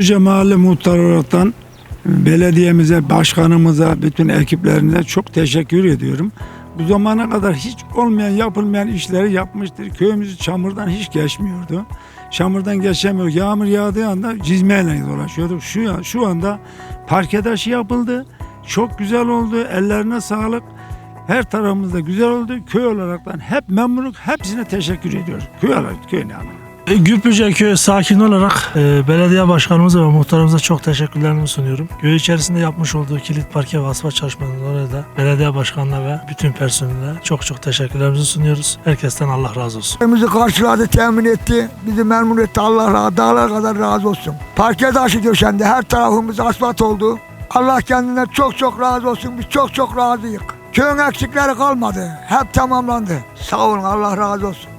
Yüce Mahalle Muhtarı olaraktan belediyemize, başkanımıza, bütün ekiplerine çok teşekkür ediyorum. Bu zamana kadar hiç olmayan, yapılmayan işleri yapmıştır. Köyümüz çamurdan hiç geçmiyordu. Çamurdan geçemiyor. Yağmur yağdığı anda cizmeyle dolaşıyorduk. Şu, şu anda parke taşı yapıldı. Çok güzel oldu. Ellerine sağlık. Her tarafımızda güzel oldu. Köy olaraktan hep memnunluk. Hepsine teşekkür ediyoruz. Köy olarak, köyün adına. E, Güplüce köyü sakin olarak e, belediye başkanımıza ve muhtarımıza çok teşekkürlerimi sunuyorum. Köy içerisinde yapmış olduğu kilit parke ve asfalt çalışmalarından dolayı da belediye başkanına ve bütün personeline çok çok teşekkürlerimizi sunuyoruz. Herkesten Allah razı olsun. Bizi karşıladı, temin etti. Bizi memnun etti. Allah razı, dağlar kadar razı olsun. Parke taşı döşendi. Her tarafımız asfalt oldu. Allah kendine çok çok razı olsun. Biz çok çok razıyız. Köyün eksikleri kalmadı. Hep tamamlandı. Sağ olun. Allah razı olsun.